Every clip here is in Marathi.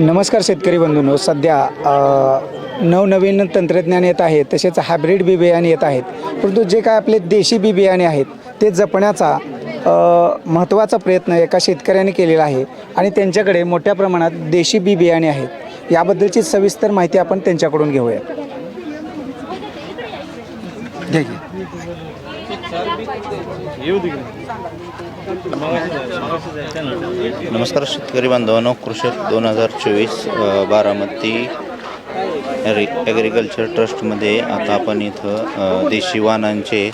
नमस्कार शेतकरी बंधूंनो. सध्या नवनवीन तंत्रज्ञान येत आहे तसेच हायब्रिड बी बियाणे येत आहेत. परंतु जे काय आपले देशी बी बियाणे आहेत ते जपण्याचा महत्त्वाचा प्रयत्न एका शेतकऱ्याने केलेला आहे आणि त्यांच्याकडे मोठ्या प्रमाणात देशी बी बियाणे आहेत. याबद्दलची सविस्तर माहिती आपण त्यांच्याकडून घेऊया. घे घे. नमस्कार शेतकरी बांधवांनो कृषक दोन हजार चोवीस बारामती ॲग्री ॲग्रिकल्चर ट्रस्टमध्ये आता आपण इथं देशी वाहनांचे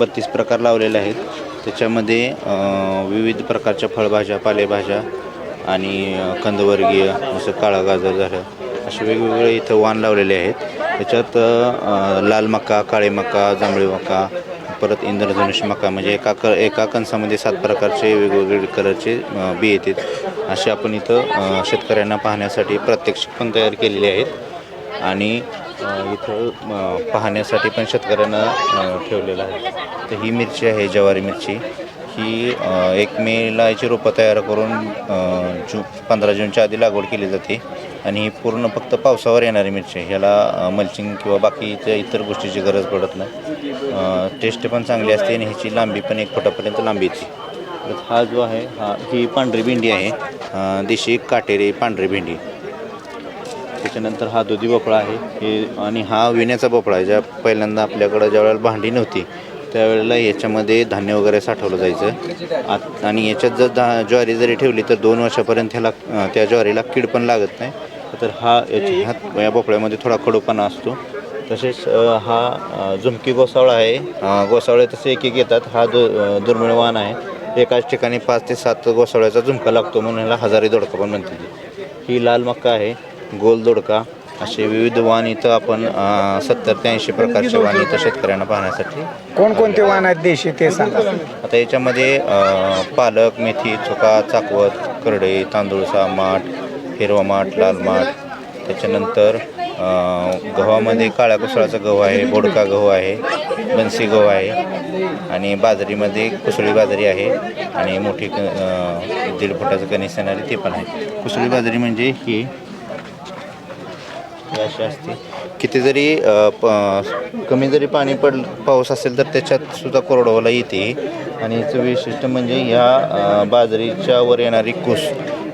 बत्तीस प्रकार लावलेले आहेत त्याच्यामध्ये विविध प्रकारच्या फळभाज्या पालेभाज्या आणि कंदवर्गीय जसं काळा गाजर झालं असे वेगवेगळे इथं वाण लावलेले आहेत त्याच्यात लाल मका काळे मका जांभळी मका परत इंद्रधनुष मका म्हणजे एका क एका कणसामध्ये सात प्रकारचे वेगवेगळे कलरचे बी येतात असे आपण इथं शेतकऱ्यांना पाहण्यासाठी प्रत्यक्ष पण तयार केलेले आहेत. आणि इथं पाहण्यासाठी पण शेतकऱ्यांना ठेवलेलं आहे. तर ही मिरची आहे ज्वारी मिरची. ही एक मेला याची रोपं तयार करून जू पंधरा जूनच्या आधी लागवड केली जाते. आणि ही पूर्ण फक्त पावसावर येणारी मिरची आहे. ह्याला मल्चिंग किंवा बाकीच्या इतर गोष्टीची गरज पडत नाही. टेस्ट पण चांगली असते आणि ह्याची लांबी पण एक फुटापर्यंत लांबी येते. हा जो आहे हा ही पांढरी भेंडी आहे. देशी काटेरी पांढरी भेंडी. त्याच्यानंतर हा दुधी भोपळा आहे. हे आणि हा विण्याचा भोपळा आहे ज्या पहिल्यांदा आपल्याकडं ज्यावेळेला भांडी नव्हती त्यावेळेला याच्यामध्ये धान्य वगैरे साठवलं जायचं. आत आणि याच्यात जर दा ज्वारी जरी ठेवली तर दोन वर्षापर्यंत ह्याला त्या ज्वारीला कीड पण लागत नाही. तर हा याच्या ह्यात या भोपळ्यामध्ये थोडा कडूपणा असतो. तसेच हा झुमकी गोसावळा आहे. गोसावळे तसे एक एक येतात. हा दु दुर्मिळ वाण आहे. एकाच ठिकाणी पाच ते सात गोसावळ्याचा झुमका लागतो म्हणून ह्याला हजारी दोडका पण म्हणतात. ही लाल मक्का आहे. गोल दोडका. असे विविध वाण इथं आपण सत्तर ते ऐंशी प्रकारचे वाण इथं शेतकऱ्यांना पाहण्यासाठी कोणकोणते वाहन आहेत देशी ते सांगा. आता याच्यामध्ये पालक मेथी चुका चाकवत करडई तांदूळसा माठ हिरवा माठ लाल माठ. त्याच्यानंतर गव्हामध्ये काळ्या कुसळाचा गहू आहे बोडका गहू आहे बनसी गहू आहे आणि बाजरीमध्ये कुसळी बाजरी आहे आणि मोठी क- दीड फुटाचं कणीस येणारी ते पण आहे. कुसळी बाजरी म्हणजे ही अशी असते. किती जरी प कमी जरी पाणी पड पाऊस असेल तर त्याच्यात सुद्धा कोरडवाला येते. आणि याचं वैशिष्ट्य म्हणजे ह्या बाजरीच्या वर येणारी कुस.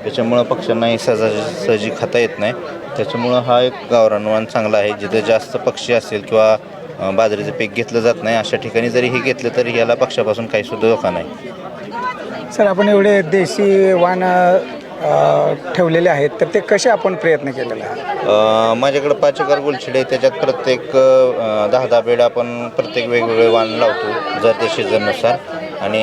त्याच्यामुळं पक्ष्यांनाही सहजा सहजी खाता येत नाही. त्याच्यामुळं हा एक गावरानवान चांगला आहे. जिथे जास्त पक्षी असेल किंवा बाजरीचं पीक घेतलं जात नाही अशा ठिकाणी जरी हे घेतलं तरी याला पक्षापासून काही सुद्धा धोका नाही. सर आपण एवढे देशी अ, ठेवलेले आहेत तर ते कसे आपण प्रयत्न केलेला आहे अ, माझ्याकडे पाच एकर गुलछडी आहे. त्याच्यात प्रत्येक दहा दहा बेड आपण प्रत्येक वेगवेगळे वाण लावतो जर ते सीझननुसार. आणि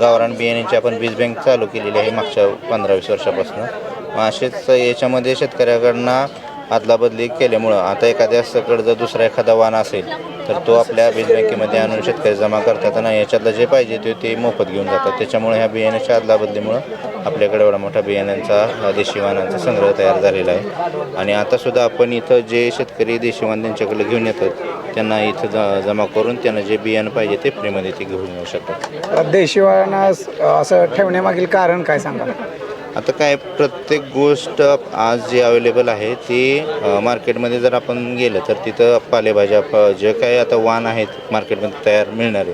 गावरान बियाण्यांची आपण बीज बँक चालू केलेली आहे मागच्या पंधरा वीस वर्षापासून असेच याच्यामध्ये शेतकऱ्याकडनं अदलाबदली केल्यामुळं आता एखाद्याकडं जर दुसरा एखादा वाण असेल तर तो आपल्या बीज बँकेमध्ये आणून शेतकरी जमा करतात आणि याच्यातलं जे पाहिजे ते ते मोफत घेऊन जातात. त्याच्यामुळे ह्या बियाण्याच्या अदलाबदलीमुळं आपल्याकडे एवढा मोठा बियाण्यांचा देशी वाहनांचा संग्रह तयार झालेला आहे. आणि आतासुद्धा आपण इथं जे शेतकरी देशी वाहन त्यांच्याकडे घेऊन येतात त्यांना इथं ज जमा करून त्यांना जे बियाणं पाहिजे ते फ्रीमध्ये ते घेऊन येऊ शकतात. देशी वाहन असं ठेवण्यामागील कारण काय सांगा? आता काय प्रत्येक गोष्ट आज जी अवेलेबल आहे ती मार्केटमध्ये जर आपण गेलं तर तिथं पालेभाज्या जे काही आता वाण आहेत मार्केटमध्ये तयार मिळणारे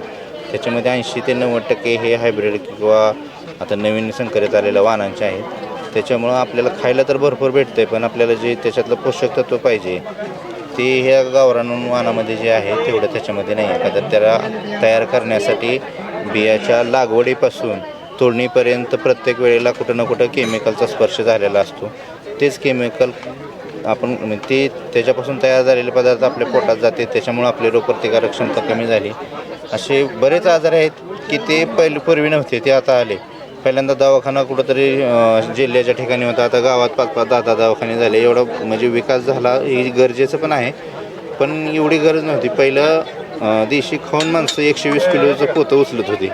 त्याच्यामध्ये ऐंशी ते नव्वद टक्के हे हायब्रिड किंवा आता नवीन संकरित आलेल्या वाहनांचे आहेत. त्याच्यामुळं आपल्याला खायला तर भरपूर भेटतं आहे पण आपल्याला जे त्याच्यातलं पोषक तत्व पाहिजे ते ह्या गावरान वानामध्ये जे आहे तेवढं त्याच्यामध्ये नाही आहे. का तर त्याला तयार करण्यासाठी बियाच्या लागवडीपासून तोडणीपर्यंत प्रत्येक वेळेला कुठं ना कुठं केमिकलचा स्पर्श झालेला असतो. तेच केमिकल आपण म्हणजे ते त्याच्यापासून तयार झालेले पदार्थ आपल्या पोटात जाते त्याच्यामुळं आपली रोगप्रतिकारक क्षमता कमी झाली. असे बरेच आजार आहेत की ते पहिले पूर्वी नव्हते ते आता आले. पहिल्यांदा दवाखाना कुठंतरी जिल्ह्याच्या ठिकाणी होता. आता गावात पाच पाच दहा दहा दवाखाने झाले. एवढा म्हणजे विकास झाला हे गरजेचं पण आहे. पण एवढी गरज नव्हती. पहिलं देशी खाऊन माणसं एकशे वीस किलोचं पोतं उचलत होती.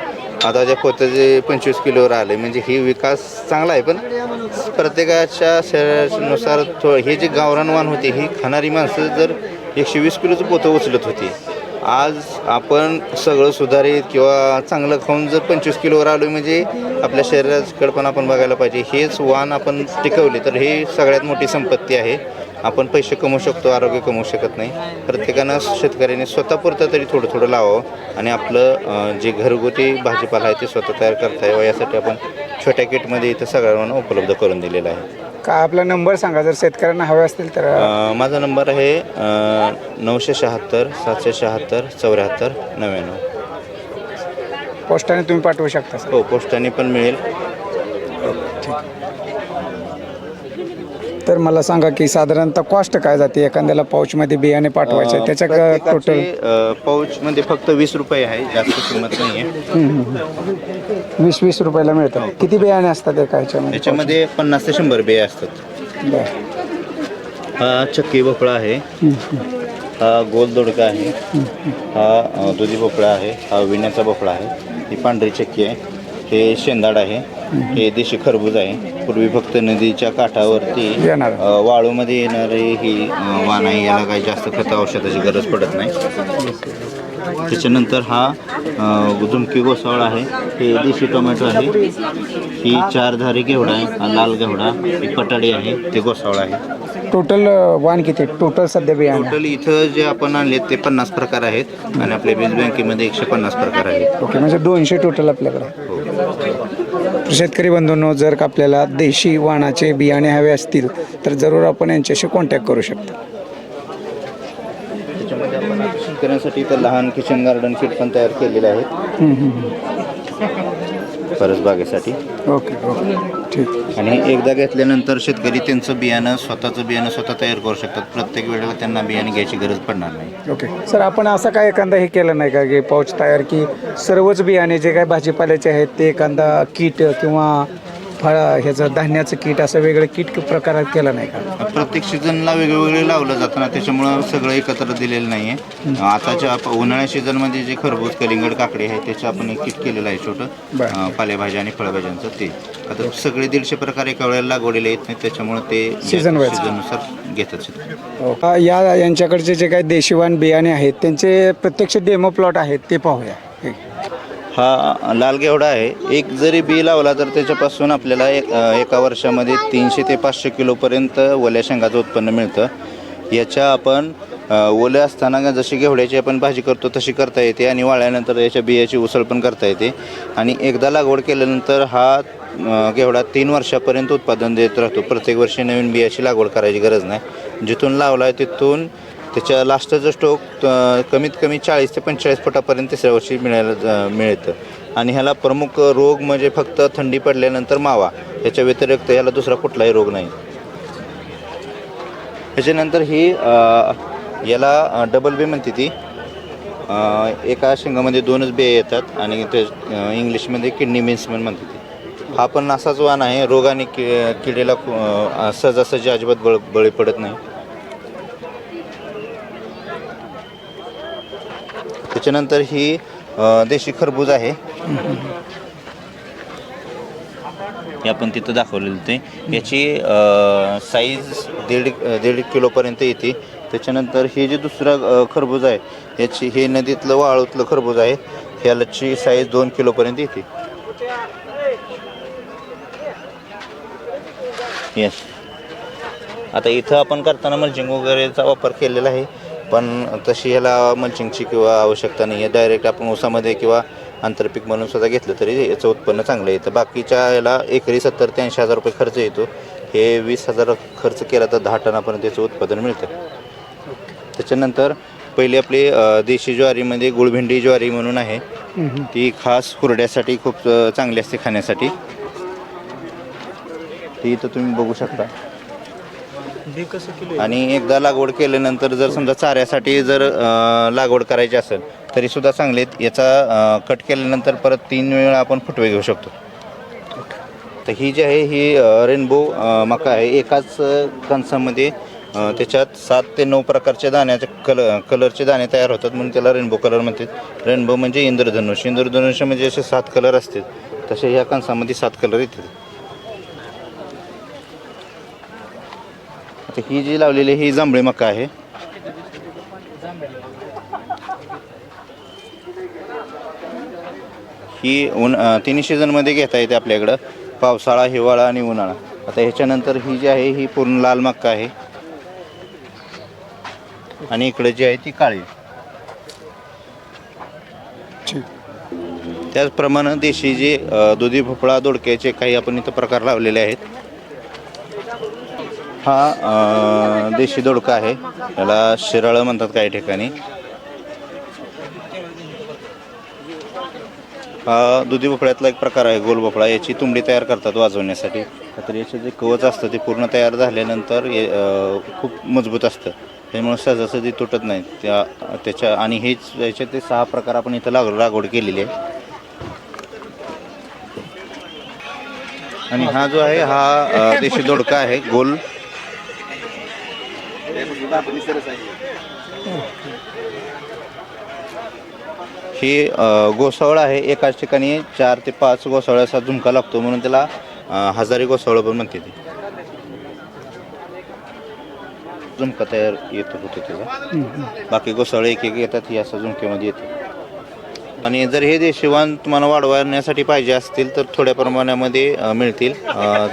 आता ज्या पोत्याचे पंचवीस किलोवर आले म्हणजे ही विकास चांगला आहे. पण प्रत्येकाच्या शरीरानुसार थो हे जे गावरान वाण होते ही खाणारी माणसं जर एकशे वीस किलोचं पोतं उचलत होती आज आपण सगळं सुधारित किंवा चांगलं खाऊन जर पंचवीस किलोवर आलो म्हणजे आपल्या शरीराकडे पण आपण बघायला पाहिजे. हेच वाण आपण टिकवले तर हे सगळ्यात मोठी संपत्ती आहे. आपण पैसे कमवू शकतो आरोग्य कमवू शकत नाही. प्रत्येकानं शेतकऱ्याने स्वतःपुरतं तरी थोडं थोडं लावावं आणि आपलं जे घरगुती भाजीपाला आहे ते स्वतः तयार करता यावं यासाठी आपण छोट्या किटमध्ये इथं सगळ्यांना उपलब्ध करून दिलेलं आहे. काय आपला नंबर सांगा जर शेतकऱ्यांना हवे असतील तर. अ, माझा नंबर आहे नऊशे शहात्तर सातशे शहात्तर चौऱ्याहत्तर नव्याण्णव. पोस्टाने तुम्ही पाठवू शकता सर. हो पोस्टाने पण मिळेल. तर मला सांगा की साधारणतः कॉस्ट काय जाते? एखाद्याला पाऊचमध्ये बियाणे पाठवायचे त्याच्या टोटल प्रत्येकाचे पाऊचमध्ये फक्त वीस रुपये आहे जास्त किंमत नाही आहे वीस वीस रुपयाला मिळतात किती बियाणे असतात एका ह्याच्यामध्ये? त्याच्यामध्ये पन्नास ते शंभर बिया असतात. हा चक्की भोपळा आहे. हा गोल दोडका आहे. हा दुधी भोपळा आहे. हा विण्याचा भोपळा आहे. ही पांढरी चक्की आहे. हे शेंदाड आहे. हे देशी खरबूज आहे. पूर्वी फक्त नदीच्या काठावरती येणार. अ, वाळूमध्ये येणारे ही अ, वाण आहे. याला काही जास्त खत औषधाची गरज पडत नाही. त्याच्यानंतर हा अ, झुमकी गोसावळ आहे. हे देशी टोमॅटो आहे. ही चारधारी घेवडा आहे. हा लाल घेवडा ही पटाडी आहे. ते गोसावळ आहे. टोटल वाण किती टोटल सध्या बियाणे. टोटल इथं जे आपण आणले ते पन्नास प्रकार आहेत. आणि आपल्या बीज बँकेमध्ये एकशे पन्नास प्रकार आहेत. ओके म्हणजे दोनशे टोटल आपल्याकडे. शेतकरी बंधूंनो जर का आपल्याला देशी वाणाचे बियाणे हवे असतील तर जरूर आपण यांच्याशी कॉन्टॅक्ट करू शकता. त्याच्यामध्ये आपण शेतकऱ्यांसाठी इथं लहान किचन गार्डन किट पण तयार केलेले आहेत. हम्म, हम्म, परस बागेसाठी. हम्म. Okay okay. ठीक. आणि एकदा घेतल्यानंतर शेतकरी त्यांचं बियाणं स्वतःचं बियाणं स्वतः तयार करू शकतात. प्रत्येक वेळेला त्यांना बियाणे घ्यायची गरज पडणार नाही. ओके. सर आपण असं काय एखादा हे केलं नाही का की पाऊच तयार की सर्वच बियाणे जे काय भाजीपाल्याचे आहेत ते एखादा किट किंवा फळ ह्याचं धान्याचं किट असं वेगळं किट प्रकारात केलं नाही का? प्रत्येक सीझनला वेगवेगळे लावलं जातं ना त्याच्यामुळं सगळं एकत्र दिलेलं नाही आहे आताच्या आप- उन्हाळ्या सीझनमध्ये जे खरबूज कलिंगड काकडी आहे त्याचं आपण एक किट केलेलं आहे छोटं. बरं. अं, पालेभाज्या आणि फळभाज्यांचं ते. आता सगळे दीडशे प्रकार एका वेळेला लागवडीला येत नाही त्याच्यामुळे ते Season wise. सीझननुसार घेतात शेतकरी. अ, या यांच्याकडचे जे काही देशीवान बियाणे आहेत त्यांचे प्रत्यक्ष डेमो प्लॉट आहेत ते पाहूया. हा लालगेवडा आहे. एक जरी बी लावला तर त्याच्यापासून आपल्याला एक एका वर्षामध्ये तीनशे ते पाचशे किलोपर्यंत ओल्या शेंगाचं उत्पन्न मिळतं. याच्या आपण अ, ओल्या असताना जशी घेवड्याची आपण भाजी करतो तशी करता येते आणि वाळल्यानंतर याच्या बियाची उसळ पण करता येते. आणि एकदा लागवड केल्यानंतर हा घेवडा तीन वर्षापर्यंत उत्पादन देत राहतो. प्रत्येक वर्षी नवीन बियाची लागवड करायची गरज नाही. जिथून लावला आहे तिथून त्याच्या लास्टचा स्टोक कमीत कमी चाळीस ते पंचेचाळीस फुटापर्यंत तिसऱ्या वर्षी मिळायला मिळतं. आणि ह्याला प्रमुख रोग म्हणजे फक्त थंडी पडल्यानंतर मावा. याच्या व्यतिरिक्त याला दुसरा कुठलाही रोग नाही. त्याच्यानंतर ही याला डबल बी म्हणते ती. एका शेंगामध्ये दोनच बे येतात आणि ते इंग्लिशमध्ये किडनी बीन्स पण म्हणते ती. हा पण असाच वाण आहे रोग आणि कि किडेला सहजासहजी अजिबात बळ बळी पडत नाही. त्याच्यानंतर ही देशी खरबूज आहे. हे आपण तिथं दाखवलेलं ते. याची साईज दीड दीड किलोपर्यंत येते. त्याच्यानंतर हे जे दुसरं खरबूज आहे याची हे नदीतलं वाळूतलं खरबूज आहे ह्याची साईज दोन किलोपर्यंत येते. येस आता इथं आपण करताना मल्चिंग वगैरेचा वापर केलेला आहे. पण तशी ह्याला मल्चिंगची किंवा आवश्यकता नाही आहे. डायरेक्ट आपण ऊसामध्ये किंवा आंतरपीक म्हणून सुद्धा घेतलं तरी याचं उत्पन्न चांगलं येतं. बाकीच्या याला एकरी सत्तर ते ऐंशी हजार रुपये खर्च येतो. हे वीस हजार खर्च केला तर दहा टनापर्यंत याचं उत्पादन मिळतं. त्याच्यानंतर पहिली आपली देशी ज्वारीमध्ये गुळभेंडी ज्वारी म्हणून आहे. ती खास हुरड्यासाठी खूप चांगली असते खाण्यासाठी. ती इथं तुम्ही बघू शकता. आणि एकदा लागवड केल्यानंतर जर समजा चाऱ्यासाठी जर अ, लागवड करायची असेल तरी सुद्धा चांगले आहेत. याचा अ, कट केल्यानंतर परत तीन वेळा आपण फुटवे घेऊ शकतो. तर ही जी आहे ही रेनबो मका आहे. एकाच अ, कणसामध्ये अ, त्याच्यात सात ते नऊ प्रकारच्या दाण्याचे कल कलरचे दाणे तयार होतात म्हणून त्याला रेनबो कलर म्हणतात. रेनबो म्हणजे इंद्रधनुष इंद्रधनुष्य. म्हणजे असे सात कलर असतात तसे ह्या कणसामध्ये सात कलर येतात तर ही जी लावलेली ही जांभळी मका आहे. ही उन तिन्ही सीझनमध्ये घेता येते आपल्याकडं. पावसाळा हिवाळा आणि उन्हाळा. आता ह्याच्यानंतर ही जी आहे ही पूर्ण लाल मक्का आहे. आणि इकडे जी आहे ती काळी. त्याचप्रमाणे देशी जे दुधी भोपळा दोडक्याचे काही आपण इथं प्रकार लावलेले आहेत. हा अ, देशी दोडका आहे. याला शिराळं म्हणतात काही ठिकाणी. हा दुधी भोपळ्यातला एक प्रकार आहे गोल भोपळा. याची तुंबडी तयार करतात वाजवण्यासाठी. तर याचे जे कवच असतं ते पूर्ण तयार झाल्यानंतर हे, अ, खूप मजबूत असतं. त्यामुळे सहजासहजी तुटत नाही. त्या त्याच्या आणि हेच याचे ते सहा प्रकार आपण इथं लाग लागवड केलेली आहे. आणि हा जो आहे हा अ, देशी दोडका आहे गोल. ही गोसावळ आहे. एकाच ठिकाणी चार ते पाच गोसावळ्याचा झुमका लागतो म्हणून त्याला हजारी गोसावळ पण म्हणते ती झुमका तयार येत होतो त्याचा? बाकी गोसावळे एक एक येतात ही असं झुमक्यामध्ये येते. आणि जर हे देशिवान तुम्हाला वाढवण्यासाठी पाहिजे असतील तर थोड्या प्रमाणामध्ये मिळतील.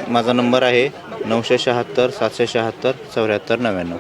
माझा नंबर आहे नऊशे शहात्तर सातशे शहात्तर चौऱ्याहत्तर नव्याण्णव.